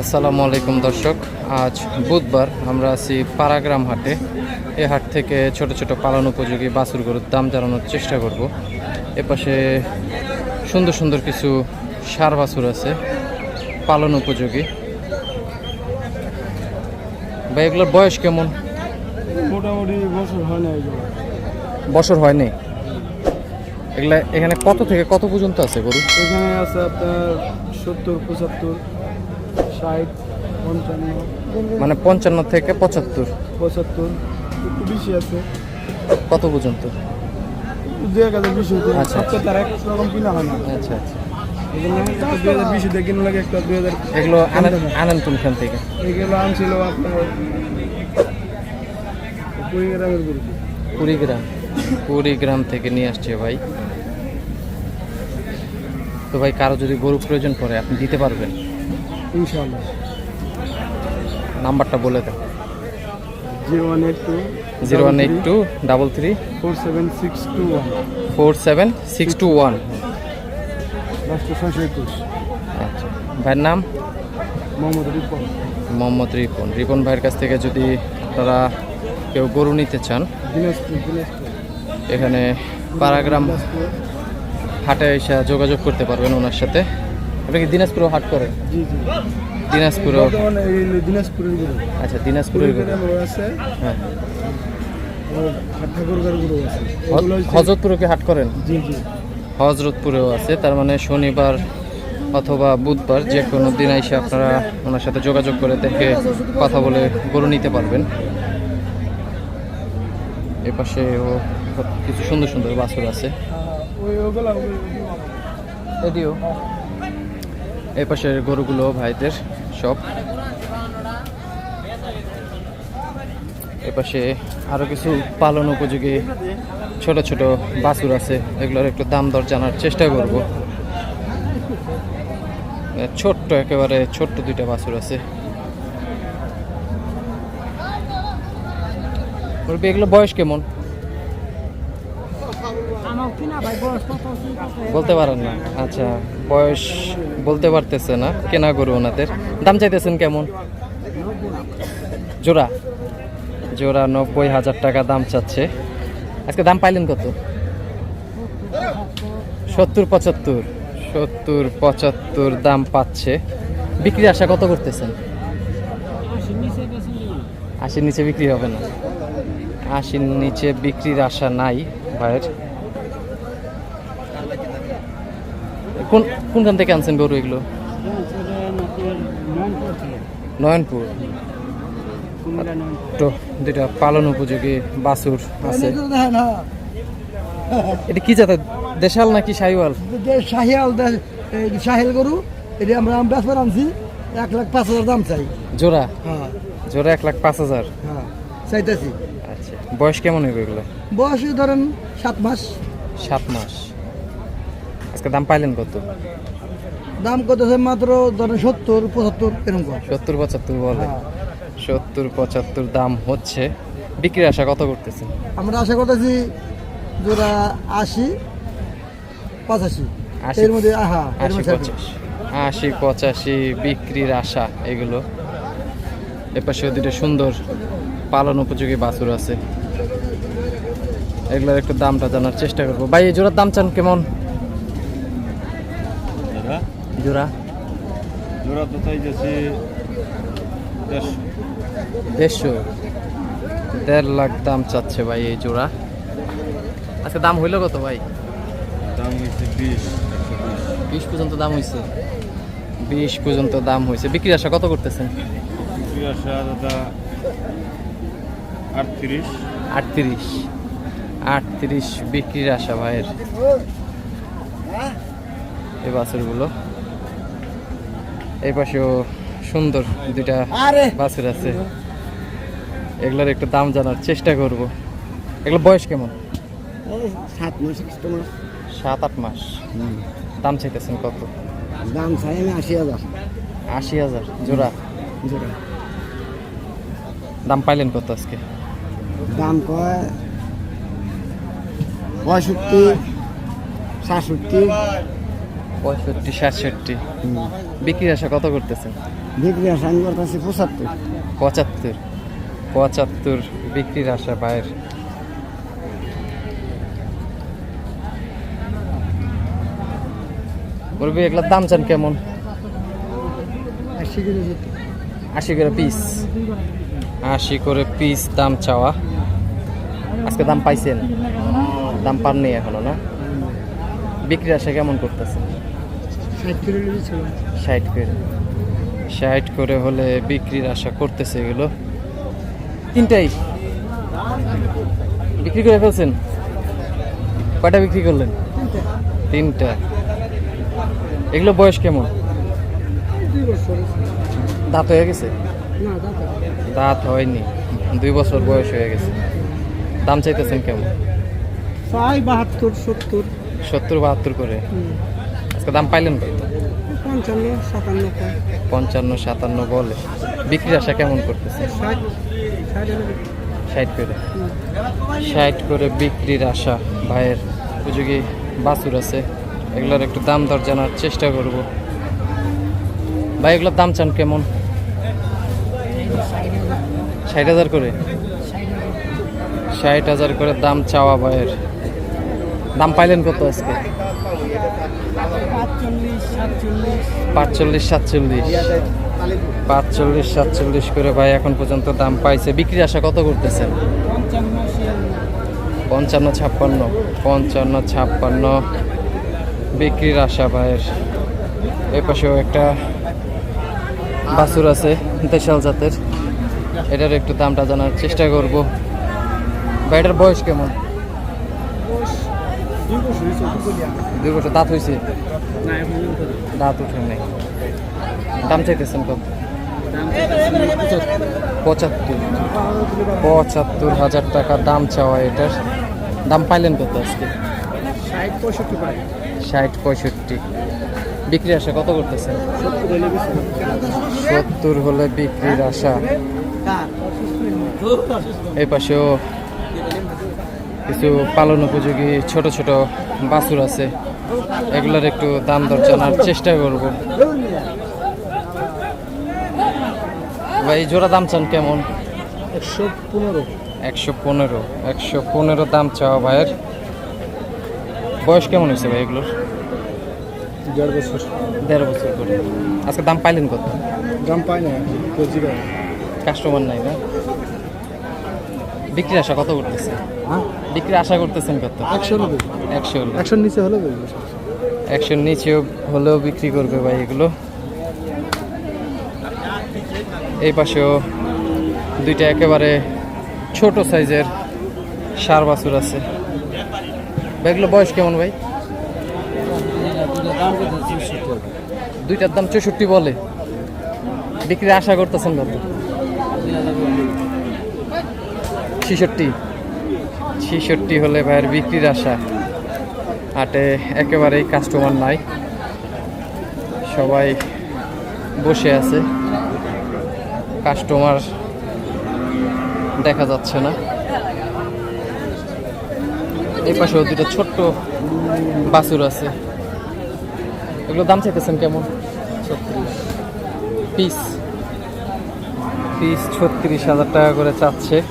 আসসালামু আলাইকুম দর্শক আজ বুধবার আমরা আছি পারাগ্রাম হাটে। এ হাট থেকে ছোট ছোট পালন উপযোগী বাছুর গরুর দাম জানানোর চেষ্টা করব। এপাশে সুন্দর সুন্দর কিছু সার বাছুর আছে পালন উপযোগী। বা এগুলোর বয়স কেমন? মোটামুটি বছর হয় না বছর হয়নি এগুলা এখানে কত থেকে কত পর্যন্ত আছে গরু? এখানে আছে আপনার সত্তর পঁচাত্তর। ষাট পঞ্চান্ন। মানে পঞ্চান্ন থেকে পঁচাত্তর। পঁচাত্তর একটু বেশি আছে। কত পর্যন্ত? দু এক হাজার বেশি হতে আচ্ছা। তার এক রকম কিনা হয় না। আচ্ছা আচ্ছা। এগুলো আনেন আনেন কোনখান থেকে। এগুলো আনছিল আপনার কুড়ি গ্রামের গরু। কুড়িগ্রাম কুড়িগ্রাম থেকে নিয়ে আসছে ভাই। তো ভাই কারও যদি গরু প্রয়োজন পড়ে আপনি দিতে পারবেন। ইনশাআল্লাহ। নাম্বারটা বলে দেন। Zero one eight two zero one eight two double three four seven six two one. Four seven six two one. ছয়শো একুশ। আচ্ছা ভাইয়ের নাম? মোহাম্মদ রিপন। মোহাম্মদ রিপন। রিপন ভাইয়ের কাছ থেকে যদি আপনারা কেউ গরু নিতে চান এখানে পারাগ্রাম হাটে এসে যোগাযোগ করতে পারবেন ওনার সাথে। আপনি কি দিনাজপুরেও হাট করেন জি জি। দিনাজপুরেও দিনাজপুরের গরু আচ্ছা দিনাজপুরের গরু আছে হ্যাঁ। হজরতপুরে কি হাট করেন? জি জি। হজরতপুরেও আছে তার মানে শনিবার অথবা বুধবার যে কোনো দিন এসে আপনারা ওনার সাথে যোগাযোগ করে দেখে কথা বলে গরু নিতে পারবেন। এপাশে ও কিছু সুন্দর সুন্দর বাছুর আছে। ওই পাশের গরুগুলো ভাইদের সব। এপাশে আরও কিছু পালন উপযোগী ছোট ছোট বাছুর আছে এগুলোর একটু দাম দর জানার চেষ্টা করব। ছোট্ট একেবারে ছোট্ট দুইটা বাছুর আছে। এগুলো বয়স কেমন? বলতে পারেন না। আচ্ছা। বয়স বলতে পারতেছে না, কেনা গরু ওনাদের। দাম চাইতেছেন কেমন? জোড়া? জোড়া নব্বই হাজার টাকা দাম চাচ্ছে। আজকে দাম পাইলেন কত? সত্তর পঁচাত্তর। সত্তর পঁচাত্তর দাম পাচ্ছে। বিক্রি আশা কত করতেছেন? আশির নিচে বিক্রি হবে না। আশির নিচে বিক্রির আশা নাই, ভাইয়ের। কোন কোনখান থেকে আনছেন গরু এগুলো? নয়নপুর। তো দুটা পালন উপযোগী বাছুর আছে। এটা কি জাতের? দেশাল নাকি সাইওয়াল শাহিয়াল শাহিল গরু। এটা আমরা বেসবার আনছি। এক লাখ পাঁচ হাজার দাম চাই। জোড়া? হ্যাঁ। জোড়া এক লাখ পাঁচ হাজার? হ্যাঁ চাইতেছি। আচ্ছা। বয়স কেমন হবে এগুলো? বয়স ধরেন সাত মাস। সাত মাস। আজকে দাম পাইলেন কত? দাম কত মাত্র ধরেন সত্তর পঁচাত্তর এরকম সত্তর পঁচাত্তর বলে। হ্যাঁ। সত্তর পঁচাত্তর দাম হচ্ছে। বিক্রির আশা কত করতেছেন? আমরা আশা করতেছি জোড়া আশি পঁচাশি। আশি। এর মধ্যে এর আশি পঁচাশি। আশি পঁচাশি বিক্রির আশা এগুলো। এপাশে দুটো সুন্দর পালন উপযোগী বাছুর আছে। এগুলোর একটু দামটা জানার চেষ্টা করব। ভাই এই জোড়ার দাম চান কেমন? জোড়া? জোড়া তো চাইতেছি দেড়শো। দেড়শো? দেড় লাখ দাম চাচ্ছে ভাই এই জোড়া। আজকে দাম হইল কত ভাই? দাম হয়েছে বিশ বিশ। পর্যন্ত দাম হয়েছে বিশ পর্যন্ত দাম হয়েছে বিক্রির আশা কত করতেছেন? দুই আসা দাদা আটত্রিশ। আটত্রিশ। আটত্রিশ বিক্রির আশা ভাইয়ের। এই বাছুরগুলো। এই পাশেও সুন্দর দুইটা বাছুর আছে। এগুলোর একটু দাম জানার চেষ্টা করব। এগুলো বয়স কেমন? সাত মাস মাস। সাত আট মাস। দাম চাইতেছেন কত? দাম চাই আমি আশি হাজার। আশি হাজার। জোড়া? জোড়া। দাম পাইলেন কত আজকে? দাম কয়? পঁয়ষট্টি সাতষট্টি। পঁয়ষট্টি সাতষট্টি। হুম। বিক্রির আশা কত করতেছেন? বিক্রি আসা আমি করতেছি পঁচাত্তর। পঁচাত্তর। পঁচাত্তর বিক্রির আশা ভাইয়ের। বলবি এগুলোর দাম চান কেমন? আশি করে পিস। আশি করে পিস। দাম চাওয়া। আজকে দাম পাইছেন? দাম পাননি এখনও না? বিক্রির আশা কেমন করতেছে ষাট করে। ষাট করে হলে বিক্রির আশা করতেছে এগুলো। তিনটাই। বিক্রি করে ফেলছেন? কয়টা বিক্রি করলেন? তিনটা। এগুলো বয়স কেমন? দাঁত হয়ে গেছে? দাঁত হয়নি। দুই বছর বয়স হয়ে গেছে। দাম চাইতেছেন কেমন? প্রায় বাহাত্তর সত্তর। সত্তর বাহাত্তর করে। আজকে দাম পাইলেন কত পঞ্চান্ন সাতান্ন পঞ্চান্ন সাতান্ন বলে। বিক্রির আশা কেমন করতেছে? ষাট করে। ষাট করে বিক্রির আশা। ভাইয়ের উপযোগী বাছুর আছে। এগুলোর একটু দাম দর জানার চেষ্টা করব। ভাই এগুলোর দাম চান কেমন? ষাট হাজার করে? ষাট হাজার করে দাম চাওয়া ভাইয়ের। দাম পাইলেন কত আজকে? পাঁচচল্লিশ সাতচল্লিশ। পাঁচচল্লিশ সাতচল্লিশ। করে ভাই এখন পর্যন্ত দাম পাইছে। বিক্রির আশা কত করতেছেন? পঞ্চান্ন ছাপ্পান্ন। পঞ্চান্ন ছাপ্পান্ন। বিক্রির আশা ভাইয়ের। এ পাশেও একটা বাছুর আছে দেশাল জাতের। এটার একটু দামটা জানার চেষ্টা করব। বা এটার বয়স কেমন? দুই বছর দাঁত হয়েছে দাঁত উঠে নেই। দাম চাইতেছেন কত? পঁচাত্তর। পঁচাত্তর হাজার টাকা দাম চাওয়া এটার। দাম পাইলেন কত আজকে? ষাট পঁয়ষট্টি। বিক্রি আশা কত করতেছেন? সত্তর হলে বিক্রির আশা। এই পাশেও কিছু পালন উপযোগী ছোট ছোট বাছুর আছে এগুলোর একটু দাম দর জানার চেষ্টা করব। ভাই জোড়া দাম চান কেমন? একশো পনেরো। একশো পনেরো একশো পনেরো দাম চাওয়া ভাইয়ের। বয়স কেমন হয়েছে ভাই এগুলোর? দেড় বছর। দেড় বছর করে। আজকে দাম পাইলেন কত? দাম পাই না কাস্টমার নাই না? বিক্রি আশা কত করতেছে হ্যাঁ? বিক্রি আশা করতেছেন কত? একশো একশো একশোর নিচে হলে একশোর নিচেও হলেও বিক্রি করবে ভাই এগুলো। এই পাশেও দুইটা একেবারে ছোট সাইজের সার বাছুর আছে। এগুলো বয়স কেমন ভাই? দুইটার দাম চৌষট্টি বলে। বিক্রি আশা করতেছেন কত? ছিষট্টি। ছিষট্টি হলে ভাইয়ের বিক্রির আশা। হাটে একেবারেই কাস্টমার নাই। সবাই বসে আছে। কাস্টমার দেখা যাচ্ছে না। এই পাশেও দুটো ছোট্ট বাছুর আছে। এগুলো দাম চাইতেছেন কেমন? ছত্রিশ। পিস পিস ছত্রিশ হাজার টাকা করে চাচ্ছে।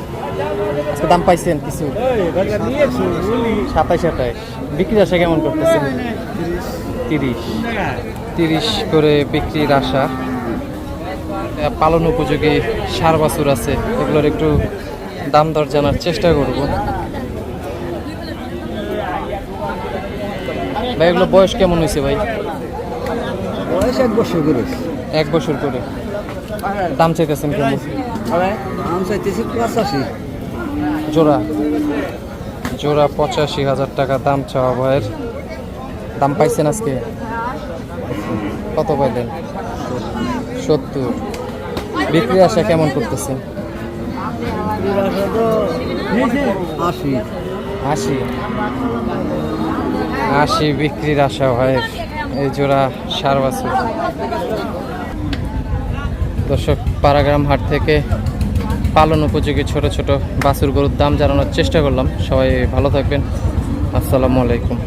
দাম পাইছেন কিছু? সাতাইশ আঠাইশ। বিক্রির আশা কেমন করতেছেন? তিরিশ। তিরিশ করে বিক্রির আশা। পালন উপযোগী সার বাছুর আছে। এগুলোর একটু দাম দর জানার চেষ্টা করব। ভাই এগুলো বয়স কেমন হয়েছে ভাই? বয়স এক বছর করে। এক বছর করে। দাম চাইতেছেন কেমন? দাম চাইতেছি পঁচাশি। জোড়া। জোড়া পঁচাশি হাজার টাকা দাম চাওয়া ভয়ের দাম পাইছেন আজকে? কত পাইলেন? সত্তর। বিক্রি আসা কেমন করতেছেন? আশি। আশি। আশি বিক্রির আশা ভয়ের এই জোড়া সার বাছুর। দর্শক পারাগ্রাম হাট থেকে পালন উপযোগী ছোট ছোট বাছুর গরুর দাম জানানোর চেষ্টা করলাম। সবাই ভালো থাকবেন। আসসালামু আলাইকুম।